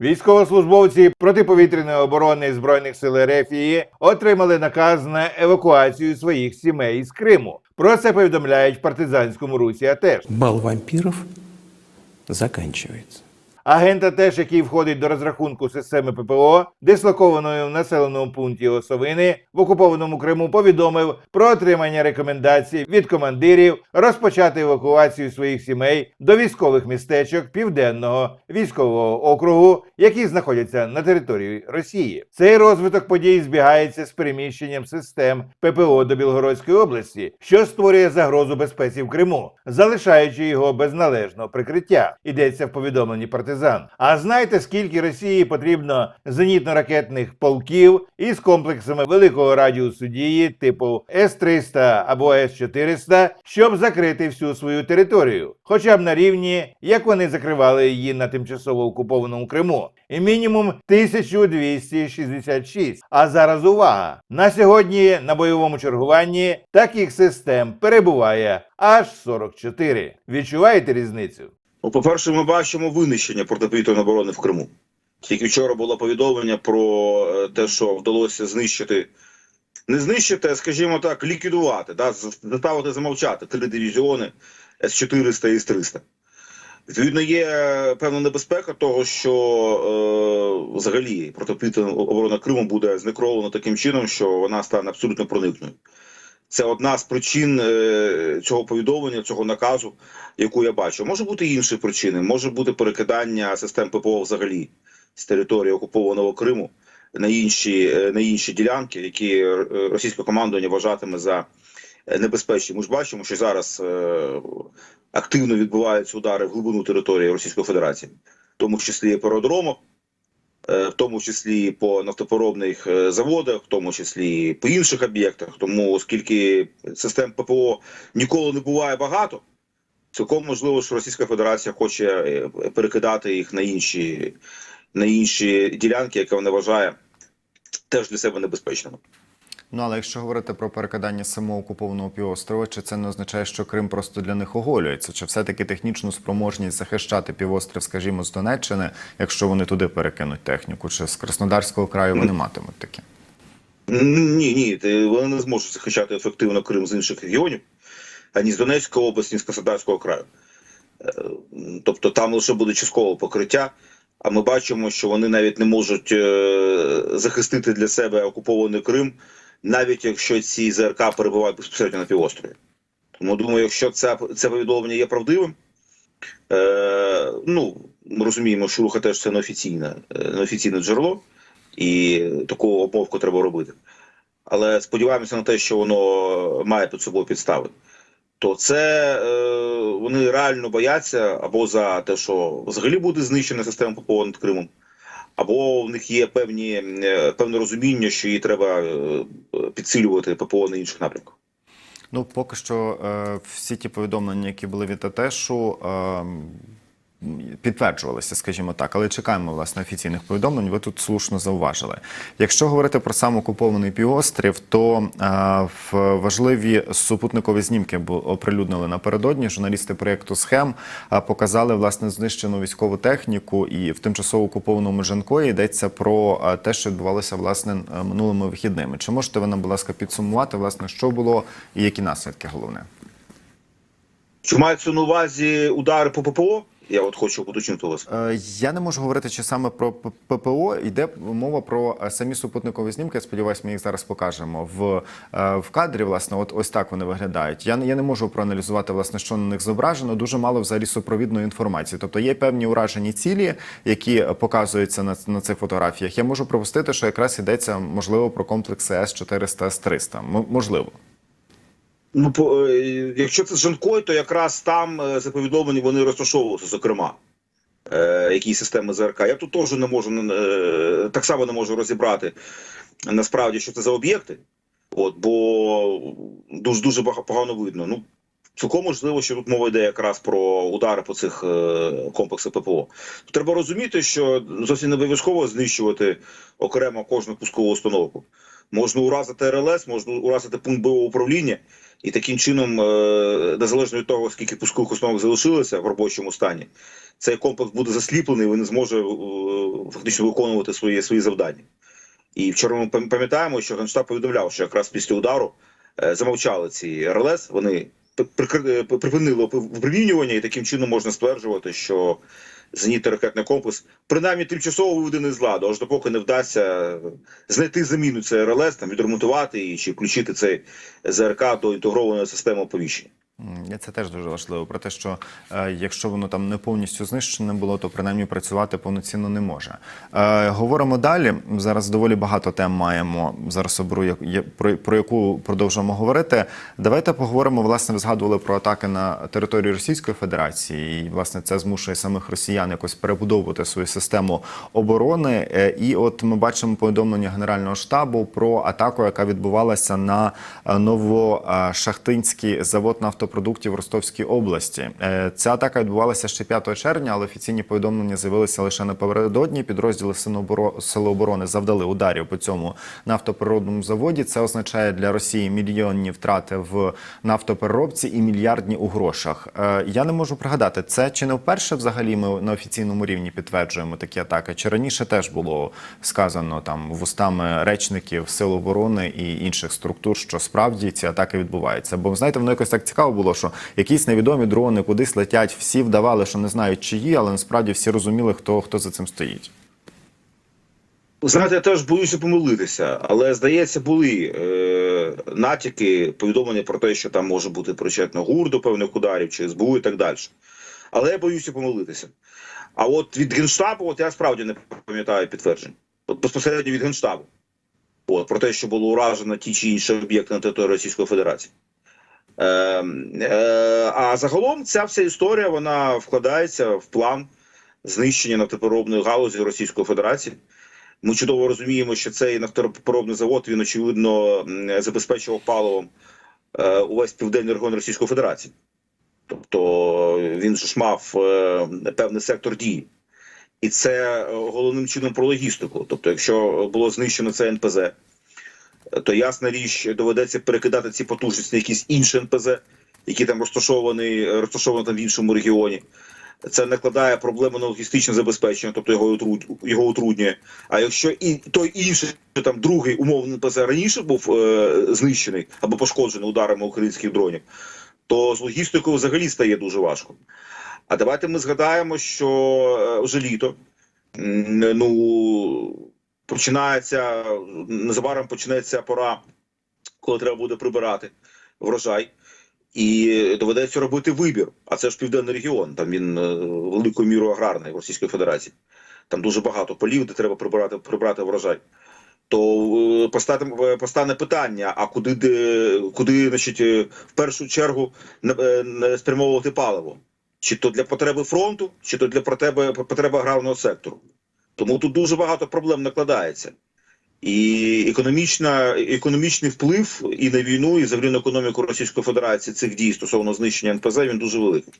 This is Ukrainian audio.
Військовослужбовці протиповітряної оборони збройних сил Рефії отримали наказ на евакуацію своїх сімей з Криму. Про це повідомляють в партизанському русі. АТЕШ. Бал вампіров заканчивается. Агента теж, який входить до розрахунку системи ППО, дислокованої в населеному пункті Осовини в окупованому Криму, повідомив про отримання рекомендацій від командирів розпочати евакуацію своїх сімей до військових містечок південного військового округу, які знаходяться на території Росії. Цей розвиток подій збігається з переміщенням систем ППО до Білгородської області, що створює загрозу безпеці в Криму, залишаючи його без належного прикриття. Йдеться в повідомленні партизан. А знаєте, скільки Росії потрібно зенітно-ракетних полків із комплексами великого радіусу дії типу С-300 або С-400, щоб закрити всю свою територію, хоча б на рівні, як вони закривали її на тимчасово окупованому Криму, і мінімум 1266. А зараз увага! На сьогодні на бойовому чергуванні таких систем перебуває аж 44. Відчуваєте різницю? Ну, по-перше, ми бачимо винищення протиповітряної оборони в Криму. Тільки вчора було повідомлення про е, те, що вдалося знищити, не знищити, а скажімо так, ліквідувати, да, заставити замовчати три дивізіони С-400 і С-300. Відповідно, є е, певна небезпека того, що е, взагалі протиповітряна оборона Криму буде знекровлена таким чином, що вона стане абсолютно проникною. Це одна з причин е, цього повідомлення, цього наказу, яку я бачу. Може бути інші причини, може бути перекидання систем ППО взагалі з території окупованого Криму на інші, е, на інші ділянки, які е, російське командування вважатиме за небезпечні. Ми ж бачимо, що зараз активно відбуваються удари в глибину території Російської Федерації, в тому числі і по аеродромах, е, в тому числі по нафтопереробних е, заводах, в тому числі по інших об'єктах. Тому, оскільки систем ППО ніколи не буває багато, цілком можливо, що Російська Федерація хоче е, перекидати їх на інші, на інші ділянки, які вона вважає теж для себе небезпечними. Ну але якщо говорити про перекидання самого окупованого півострова, чи це не означає, що Крим просто для них оголюється? Чи все-таки технічну спроможність захищати півострів, скажімо, з Донеччини, якщо вони туди перекинуть техніку, чи з Краснодарського краю вони матимуть таке? Ні, ні, вони не зможуть захищати ефективно Крим з інших регіонів, ані з Донецької області, ні з Краснодарського краю. Е, Тобто там лише буде часткове покриття. А ми бачимо, що вони навіть не можуть е, захистити для себе окупований Крим, навіть якщо ці ЗРК перебувають безпосередньо на півострові. Тому думаю, якщо це, це повідомлення є правдивим, е, ну ми розуміємо, що руха теж це неофіційне, е, неофіційне джерело, і таку обмовку треба робити. Але сподіваємося на те, що воно має під собою підстави. То це е, вони реально бояться або за те, що взагалі буде знищена система ППО над Кримом, або в них є певні е, певне розуміння, що її треба е, підсилювати ППО на інших напрямках. Ну, поки що е, всі ті повідомлення, які були від АТЕШу, підтверджувалися, скажімо так, але чекаємо власне офіційних повідомлень. Ви тут слушно зауважили. Якщо говорити про сам окупований півострів, то е, в важливі супутникові знімки оприлюднили напередодні. Журналісти проєкту схем е, показали власне знищену військову техніку, і в тимчасово окупованому Жанкої йдеться про е, те, що відбувалося власне минулими вихідними. Чи можете ви нам, будь ласка, підсумувати, власне, що було і які наслідки головне? Чи мається на увазі удари по ППО? Я от хочу уточнити вас. Е, Я не можу говорити, чи саме про ППО йде мова про е, самі супутникові знімки. Я сподіваюся, ми їх зараз покажемо в, е, в кадрі. Власне, от ось так вони виглядають. Я я не можу проаналізувати власне, що на них зображено. Дуже мало взагалі супровідної інформації. Тобто є певні уражені цілі, які показуються на, на цих фотографіях. Я можу пропустити, що якраз йдеться можливо про комплекси С-400, С-300. Можливо. Ну, по, е, якщо це з Жанкой, то якраз там е, за повідомлення вони розташовувалися, зокрема. Е, які системи ЗРК. Я тут теж не можу е, так само не можу розібрати насправді, що це за об'єкти. От, бо дуже дуже погано видно. Ну, цілком можливо, що тут мова йде якраз про удари по цих е, комплексах ППО. Треба розуміти, що зовсім не обов'язково знищувати окремо кожну пускову установку. Можна уразити РЛС, можна уразити пункт бойового управління, і таким чином, е, незалежно від того, скільки пускових установок залишилося в робочому стані, цей комплекс буде засліплений, він не зможе е, фактично виконувати свої, свої завдання. І вчора ми пам'ятаємо, що Генштаб повідомляв, що якраз після удару е, замовчали ці РЛС, вони при- припинили випромінювання, і таким чином можна стверджувати, що зенітно ракетний комплекс принаймні тимчасово виведений з ладу, аж допоки не вдасться знайти заміну цей РЛС, там відремонтувати її чи включити цей ЗРК до інтегрованої системи оповіщення. Це теж дуже важливо. Про те, що е, якщо воно там не повністю знищене було, то принаймні працювати повноцінно не може. Е, говоримо далі. Зараз доволі багато тем маємо. Зараз оберу як- про, про яку продовжуємо говорити. Давайте поговоримо. Власне, ви згадували про атаки на територію Російської Федерації, і власне це змушує самих росіян якось перебудовувати свою систему оборони. Е, І от ми бачимо повідомлення Генерального штабу про атаку, яка відбувалася на е, Новошахтинський завод нафтопродуктів в Ростовській області. Е, Ця атака відбувалася ще 5 червня, але офіційні повідомлення з'явилися лише напередодні. Підрозділи Сил оборони завдали ударів по цьому нафтопереробному заводі. Це означає для Росії мільйонні втрати в нафтопереробці і мільярдні у грошах. Е, Я не можу пригадати, це чи не вперше взагалі ми на офіційному рівні підтверджуємо такі атаки? Чи раніше теж було сказано там вустами речників Сил оборони і інших структур, що справді ці атаки відбуваються? Бо знаєте, воно якось так цікаво було, що якісь невідомі дрони кудись летять, всі вдавали, що не знають чиї, але насправді всі розуміли, хто хто за цим стоїть. Знаєте, я теж боюся помилитися, але здається, були е, натяки, повідомлення про те, що там може бути причетно ГУР до певних ударів чи СБУ і так далі. Але я боюся помилитися. А от від Генштабу, от я справді не пам'ятаю підтверджень. От безпосередньо від Генштабу. От, про те, що було уражено ті чи інші об'єкти на території Російської Федерації. Е, е, а загалом ця вся історія вона вкладається в план знищення нафтопереробної галузі Російської Федерації. Ми чудово розуміємо, що цей нафтопереробний завод він очевидно забезпечував паливом е, увесь південний регіон Російської Федерації. Тобто він ж мав е, певний сектор дії. І це е, головним чином про логістику. Тобто, якщо було знищено це НПЗ, е, то ясна річ доведеться перекидати ці потужності на якісь інші НПЗ, які там розташовані, розташовані там в іншому регіоні. Це накладає проблему на логістичне забезпечення, тобто його його утруднює. А якщо і той інший, там другий умовний НПЗ раніше був е, знищений або пошкоджений ударами українських дронів, то з логістикою взагалі стає дуже важко. А давайте ми згадаємо, що е, вже літо ну починається незабаром почнеться пора, коли треба буде прибирати врожай. І доведеться робити вибір. А це ж південний регіон. Там він е, великою мірою аграрний в Російської Федерації. Там дуже багато полів, де треба прибирати, прибрати врожай. То е, постане, постане питання: а куди куди, значить, е, в першу чергу спрямовувати паливо? Чи то для потреби фронту, чи то для потреби, потреби аграрного сектору. Тому тут дуже багато проблем накладається. І економічна, економічний вплив і на війну, і взагалі на економіку Російської Федерації цих дій стосовно знищення НПЗ він дуже великий.